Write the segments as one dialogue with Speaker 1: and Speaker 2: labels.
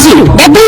Speaker 1: గురూజీ డెబ్బై రెండు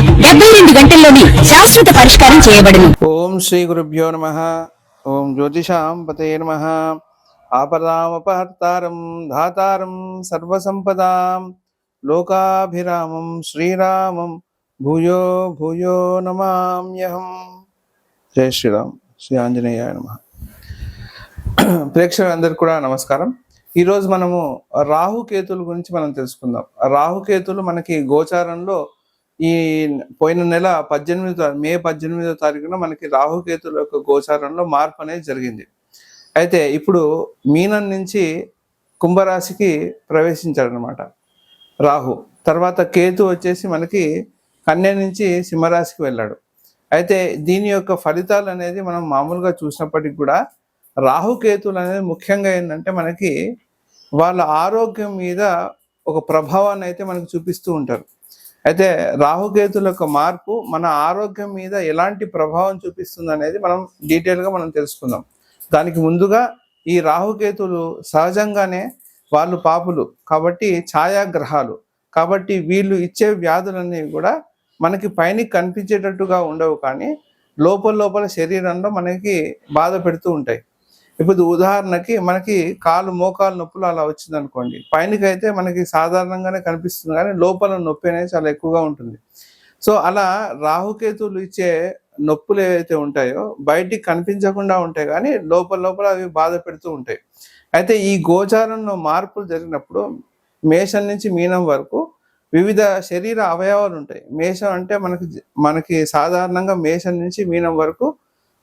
Speaker 1: డెబ్బై రెండు గంటల్లోనే శాశ్వత పరిష్కారం చేయబడును.
Speaker 2: ఓం శ్రీ గురుభ్యో నమ. ఓం జ్యోతిషాం పతే నమ. ఆపదామపహర్తారం ధాతారం సర్వసంపదాం. లోకాభిరామం శ్రీరామం భూయో భూయో నమామ్యహం జై శ్రీరామ్. శ్రీ ఆంజనేయ నమ. ప్రేక్షకులందరికీ కూడా నమస్కారం. ఈరోజు మనము రాహుకేతుల గురించి మనం తెలుసుకుందాం. రాహుకేతులు మనకి గోచారంలో ఈ పోయిన నెల పద్దెనిమిదో మే పద్దెనిమిదో తారీఖున మనకి రాహుకేతుల యొక్క గోచారంలో మార్పు అనేది జరిగింది. అయితే ఇప్పుడు మీనం నుంచి కుంభరాశికి ప్రవేశించాడనమాట రాహు. తర్వాత కేతు వచ్చేసి మనకి కన్య నుంచి సింహరాశికి వెళ్ళాడు. అయితే దీని యొక్క ఫలితాలు అనేది మనం మామూలుగా చూసినప్పటికీ కూడా రాహుకేతులు అనేది ముఖ్యంగా ఏంటంటే మనకి వాళ్ళ ఆరోగ్యం మీద ఒక ప్రభావాన్ని అయితే మనకు చూపిస్తూ ఉంటారు. అయితే రాహుకేతుల యొక్క మార్పు మన ఆరోగ్యం మీద ఎలాంటి ప్రభావం చూపిస్తుంది అనేది మనం డీటెయిల్గా మనం తెలుసుకుందాం. దానికి ముందుగా ఈ రాహుకేతులు సహజంగానే వాళ్ళు పాపులు. కాబట్టి ఛాయాగ్రహాలు. కాబట్టి వీళ్ళు ఇచ్చే వ్యాధులన్నీ కూడా మనకి పైన కనిపించేటట్టుగా ఉండవు కానీ లోపల లోపల శరీరంలో మనకి బాధ పెడుతూ ఉంటాయి. ఇప్పుడు ఉదాహరణకి మనకి కాలు మోకాలు నొప్పులు అలా వచ్చింది అనుకోండి పైనకైతే మనకి సాధారణంగానే కనిపిస్తుంది కానీ లోపల నొప్పి అనేది చాలా ఎక్కువగా ఉంటుంది. సో అలా రాహుకేతువులు ఇచ్చే నొప్పులు ఏవైతే ఉంటాయో బయటికి కనిపించకుండా ఉంటాయి కానీ లోపల లోపల అవి బాధ పెడుతూ ఉంటాయి. అయితే ఈ గోచారంలో మార్పులు జరిగినప్పుడు మేషం నుంచి మీనం వరకు వివిధ శరీర అవయవాలు ఉంటాయి. మేషం అంటే మనకి మనకి సాధారణంగా మేషం నుంచి మీనం వరకు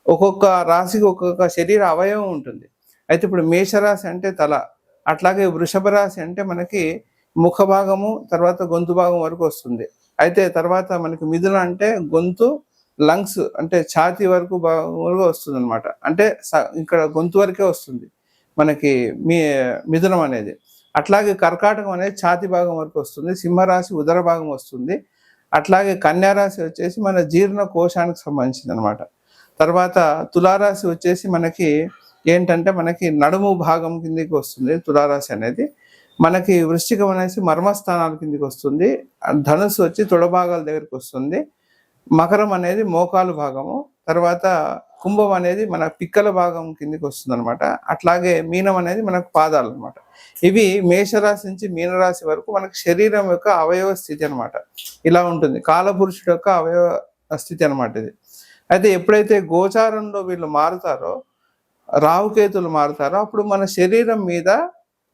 Speaker 2: ఒక్కొక్క రాశికి ఒక్కొక్క శరీర అవయవం ఉంటుంది. అయితే ఇప్పుడు మేషరాశి అంటే తల అట్లాగే వృషభ రాశి అంటే మనకి ముఖ భాగము తర్వాత గొంతు భాగం వరకు వస్తుంది. అయితే తర్వాత మనకి మిథున అంటే గొంతు లంగ్స్ అంటే ఛాతీ వరకు భాగం వరకు వస్తుంది అనమాట అంటే స- ఇక్కడ గొంతు వరకే వస్తుంది మనకి మీ మిథునం అనేది. అట్లాగే కర్కాటకం అనేది ఛాతి భాగం వరకు వస్తుంది సింహరాశి ఉదర భాగం వస్తుంది. అట్లాగే కన్యారాశి వచ్చేసి మన జీర్ణ కోశానికి సంబంధించింది అనమాట తర్వాత తులారాశి వచ్చేసి మనకి ఏంటంటే మనకి నడుము భాగం కిందకి వస్తుంది తులారాశి అనేది. మనకి వృశ్చికం అనేసి మర్మస్థానాల కిందకి వస్తుంది. ధనుసు వచ్చి తొడభాగాల దగ్గరికి వస్తుంది. మకరం అనేది మోకాలు భాగము. తర్వాత కుంభం అనేది మన పిక్కల భాగం కిందకి వస్తుంది అనమాట అట్లాగే మీనం అనేది మనకు పాదాలు అనమాట ఇవి మేషరాశి నుంచి మీనరాశి వరకు మనకు శరీరం యొక్క అవయవ స్థితి అనమాట ఇలా ఉంటుంది. కాలపురుషుడు యొక్క అవయవ స్థితి అనమాట ఇది. అయితే ఎప్పుడైతే గోచారంలో వీళ్ళు మారుతారో రావుకేతులు మారుతారో అప్పుడు మన శరీరం మీద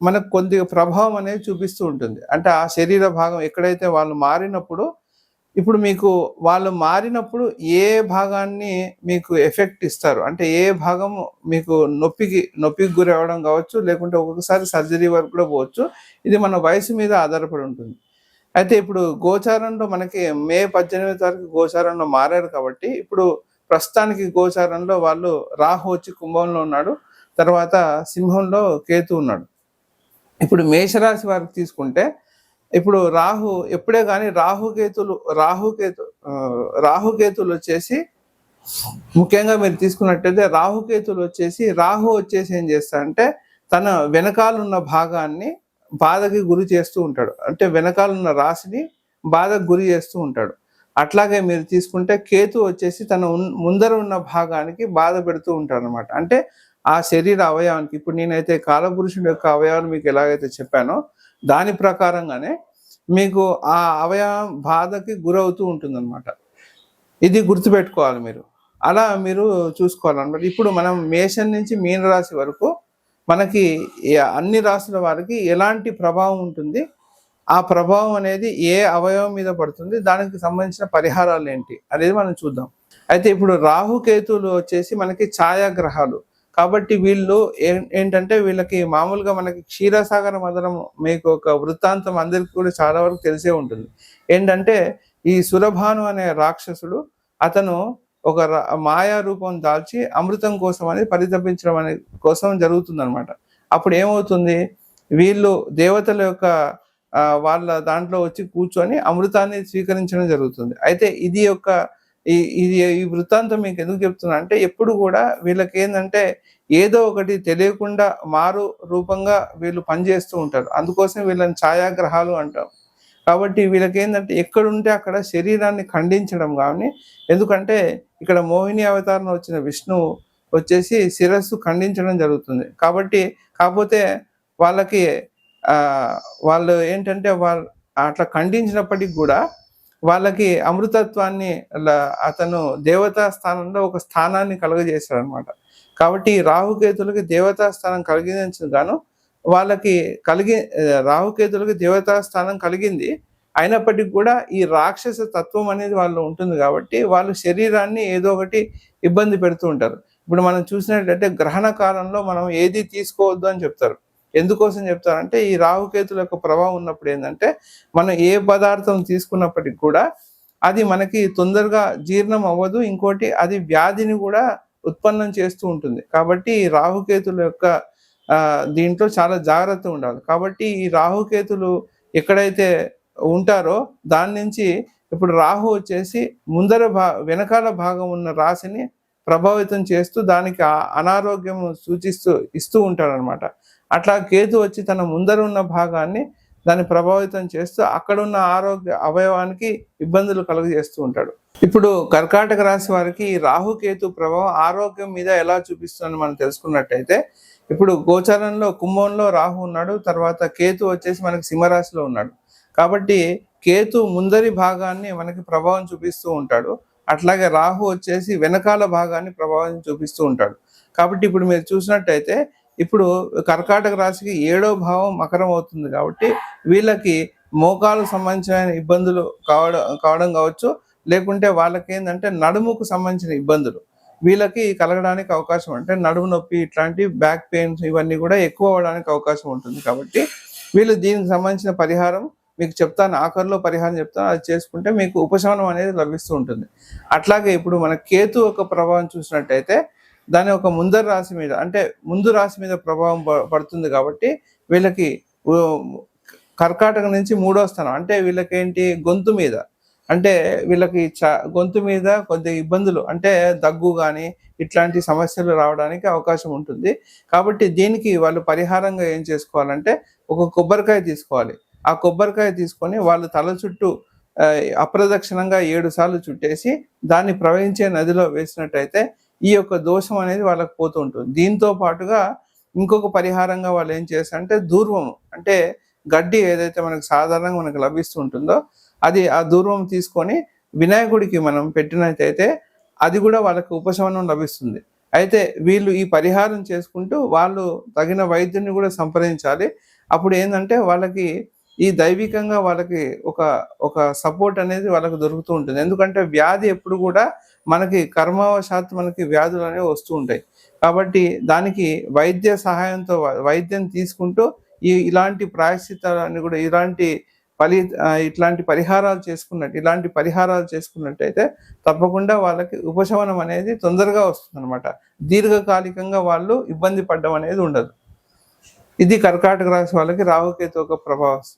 Speaker 2: మనకు కొద్దిగా ప్రభావం అనేది చూపిస్తూ ఉంటుంది. అంటే ఆ శరీర భాగం ఎక్కడైతే వాళ్ళు మారినప్పుడు ఇప్పుడు మీకు వాళ్ళు మారినప్పుడు ఏ భాగాన్ని మీకు ఎఫెక్ట్ ఇస్తారు? అంటే ఏ భాగం మీకు నొప్పికి నొప్పికి గురవడం కావచ్చు లేకుంటే ఒక్కొక్కసారి సర్జరీ వరకు కూడా పోవచ్చు. ఇది మన వయసు మీద ఆధారపడి ఉంటుంది. అయితే ఇప్పుడు గోచారంలో మనకి మే పద్దెనిమిది తారీఖు గోచారంలో మారారు కాబట్టి ఇప్పుడు ప్రస్తుతానికి గోచారంలో వాళ్ళు రాహు వచ్చి కుంభంలో ఉన్నాడు తర్వాత సింహంలో కేతు ఉన్నాడు. ఇప్పుడు మేషరాశి వారికి తీసుకుంటే ఇప్పుడు రాహు ఎప్పుడే కానీ రాహుకేతులు రాహుకేతు రాహుకేతులు వచ్చేసి ముఖ్యంగా మీరు తీసుకున్నట్టయితే రాహుకేతులు వచ్చేసి రాహు వచ్చేసి ఏం చేస్తారంటే తన వెనకాలన్న భాగాన్ని బాధకి గురి చేస్తూ ఉంటాడు. అంటే వెనకాలన్న రాశిని బాధకు గురి చేస్తూ ఉంటాడు. అట్లాగే మీరు తీసుకుంటే కేతు వచ్చేసి తన ముందర ఉన్న భాగానికి బాధ పెడుతూ ఉంటాడు అనమాట అంటే ఆ శరీర అవయవానికి ఇప్పుడు నేనైతే కాలపురుషుడి యొక్క అవయవాన్ని మీకు ఎలాగైతే చెప్పానో దాని ప్రకారంగానే మీకు ఆ అవయవం బాధకి గురవుతూ ఉంటుందన్నమాట. ఇది గుర్తుపెట్టుకోవాలి మీరు. అలా మీరు చూసుకోవాలన్నమాట. ఇప్పుడు మనం మేషం నుంచి మీనరాశి వరకు మనకి అన్ని రాశుల వారికి ఎలాంటి ప్రభావం ఉంటుంది? ఆ ప్రభావం అనేది ఏ అవయవం మీద పడుతుంది? దానికి సంబంధించిన పరిహారాలు ఏంటి? అనేది మనం చూద్దాం. అయితే ఇప్పుడు రాహుకేతులు వచ్చేసి మనకి ఛాయాగ్రహాలు. కాబట్టి వీళ్ళు ఏంటంటే వీళ్ళకి మామూలుగా మనకి క్షీరసాగర మదనం మీకు ఒక వృత్తాంతం అందరికీ కూడా చాలా వరకు తెలిసే ఉంటుంది. ఏంటంటే ఈ సురభాను అనే రాక్షసుడు అతను ఒక ర- మాయా రూపం దాల్చి అమృతం కోసం అనేది పరితపించడం అనే కోసం జరుగుతుందనమాట అప్పుడు ఏమవుతుంది? వీళ్ళు దేవతల యొక్క వాళ్ళ దాంట్లో వచ్చి కూర్చొని అమృతాన్ని స్వీకరించడం జరుగుతుంది. అయితే ఇది యొక్క ఈ ఇది ఈ వృత్తాంతం మీకు ఎందుకు చెప్తున్నా అంటే ఎప్పుడు కూడా వీళ్ళకి ఏంటంటే ఏదో ఒకటి తెలియకుండా మారు రూపంగా వీళ్ళు పనిచేస్తూ ఉంటారు. అందుకోసం వీళ్ళని ఛాయాగ్రహాలు అంటాం. కాబట్టి వీళ్ళకి ఏంటంటే ఎక్కడుంటే అక్కడ శరీరాన్ని ఖండించడం కానీ ఎందుకంటే ఇక్కడ మోహిని అవతారం వచ్చిన విష్ణువు వచ్చేసి శిరస్సు ఖండించడం జరుగుతుంది. కాబట్టి కాకపోతే వాళ్ళకి వాళ్ళు ఏంటంటే వాళ్ళు అట్లా ఖండించినప్పటికి కూడా వాళ్ళకి అమృతత్వాన్ని అతను దేవతా స్థానంలో ఒక స్థానాన్ని కలుగజేశాడు అనమాట కాబట్టి ఈ రాహుకేతులకి దేవతా స్థానం కలిగించను గాను వాళ్ళకి కలిగి రాహుకేతులకి దేవతా స్థానం కలిగింది. అయినప్పటికీ కూడా ఈ రాక్షస తత్వం అనేది వాళ్ళు ఉంటుంది కాబట్టి వాళ్ళు శరీరాన్ని ఏదో ఒకటి ఇబ్బంది పెడుతూ ఉంటారు. ఇప్పుడు మనం చూసినట్లయితే గ్రహణ కాలంలో మనం ఏది తీసుకోవద్దు అని చెప్తారు. ఎందుకోసం చెప్తారంటే ఈ రాహుకేతుల యొక్క ప్రభావం ఉన్నప్పుడు ఏంటంటే మనం ఏ పదార్థం తీసుకున్నప్పటికి కూడా అది మనకి తొందరగా జీర్ణం అవ్వదు. ఇంకోటి అది వ్యాధిని కూడా ఉత్పన్నం చేస్తూ ఉంటుంది. కాబట్టి ఈ రాహుకేతుల యొక్క దీంట్లో చాలా జాగ్రత్త ఉండాలి. కాబట్టి ఈ రాహుకేతులు ఎక్కడైతే ఉంటారో దాని నుంచి ఇప్పుడు రాహు వచ్చేసి ముందర భా వెనకాల భాగం ఉన్న రాశిని ప్రభావితం చేస్తూ దానికి అనారోగ్యం సూచిస్తూ ఇస్తూ ఉంటాడనమాట అట్లా కేతు వచ్చి తన ముందర ఉన్న భాగాన్ని దాన్ని ప్రభావితం చేస్తూ అక్కడ ఉన్న ఆరోగ్య అవయవానికి ఇబ్బందులు కలుగజేస్తూ ఉంటాడు. ఇప్పుడు కర్కాటక రాశి వారికి ఈ రాహుకేతు ప్రభావం ఆరోగ్యం మీద ఎలా చూపిస్తుందని మనం తెలుసుకున్నట్టయితే ఇప్పుడు గోచారంలో కుంభంలో రాహు ఉన్నాడు తర్వాత కేతు వచ్చేసి మనకి సింహరాశిలో ఉన్నాడు. కాబట్టి కేతు ముందరి భాగాన్ని మనకి ప్రభావం చూపిస్తూ ఉంటాడు. అట్లాగే రాహు వచ్చేసి వెనకాల భాగాన్ని ప్రభావం చూపిస్తూ ఉంటాడు. కాబట్టి ఇప్పుడు మీరు చూసినట్టయితే ఇప్పుడు కర్కాటక రాశికి ఏడో భావం మకరం అవుతుంది కాబట్టి వీళ్ళకి మోకాలకు సంబంధించిన ఇబ్బందులు కావడం కావడం కావచ్చు. లేకుంటే వాళ్ళకి ఏంటంటే నడుముకు సంబంధించిన ఇబ్బందులు. వీళ్ళకి కలగడానికి అవకాశం అంటే నడుము నొప్పి ఇట్లాంటి బ్యాక్ పెయిన్స్ ఇవన్నీ కూడా ఎక్కువ అవడానికి అవకాశం ఉంటుంది కాబట్టి వీళ్ళు దీనికి సంబంధించిన పరిహారం మీకు చెప్తాను ఆఖరిలో పరిహారం చెప్తాను అది చేసుకుంటే మీకు ఉపశమనం అనేది లభిస్తూ ఉంటుంది. అట్లాగే ఇప్పుడు మన కేతు యొక్క ప్రభావం చూసినట్టయితే దాని ఒక ముందర రాశి మీద అంటే ముందు రాశి మీద ప్రభావం ప- పడుతుంది కాబట్టి వీళ్ళకి కర్కాటక నుంచి మూడో స్థానం అంటే వీళ్ళకేంటి గొంతు మీద అంటే వీళ్ళకి చ గొంతు మీద కొద్ది ఇబ్బందులు అంటే దగ్గు కానీ ఇట్లాంటి సమస్యలు రావడానికి అవకాశం ఉంటుంది. కాబట్టి దీనికి వాళ్ళు పరిహారంగా ఏం చేసుకోవాలంటే ఒక కొబ్బరికాయ తీసుకోవాలి. ఆ కొబ్బరికాయ తీసుకొని వాళ్ళు తల చుట్టూ అప్రదక్షిణంగా ఏడు సార్లు చుట్టేసి దాన్ని ప్రవహించే నదిలో వేసినట్టయితే ఈ యొక్క దోషం అనేది వాళ్ళకి పోతూ ఉంటుంది. దీంతో పాటుగా ఇంకొక పరిహారంగా వాళ్ళు ఏం చేస్తారంటే దూర్వము అంటే గడ్డి ఏదైతే మనకు సాధారణంగా మనకు లభిస్తూ ఉంటుందో అది ఆ దూర్వం తీసుకొని వినాయకుడికి మనం పెట్టినట్టయితే అది కూడా వాళ్ళకి ఉపశమనం లభిస్తుంది. అయితే వీళ్ళు ఈ పరిహారం చేసుకుంటూ వాళ్ళు తగిన వైద్యుని కూడా సంప్రదించాలి. అప్పుడు ఏంటంటే వాళ్ళకి ఈ దైవికంగా వాళ్ళకి ఒక ఒక సపోర్ట్ అనేది వాళ్ళకి దొరుకుతూ ఉంటుంది. ఎందుకంటే వ్యాధి ఎప్పుడు కూడా మనకి కర్మవశాత్తు మనకి వ్యాధులు అనేవి వస్తూ ఉంటాయి. కాబట్టి దానికి వైద్య సహాయంతో వైద్యం తీసుకుంటూ ఈ ఇలాంటి ప్రాయశ్చితాలని కూడా ఇలాంటి ఫలి ఇట్లాంటి పరిహారాలు చేసుకున్నట్టు ఇలాంటి పరిహారాలు చేసుకున్నట్టయితే తప్పకుండా వాళ్ళకి ఉపశమనం అనేది తొందరగా వస్తుంది అనమాట దీర్ఘకాలికంగా వాళ్ళు ఇబ్బంది పడడం అనేది ఉండదు. ఇది కర్కాటక రాశి వాళ్ళకి రాహుకేతు ఒక ప్రభావం.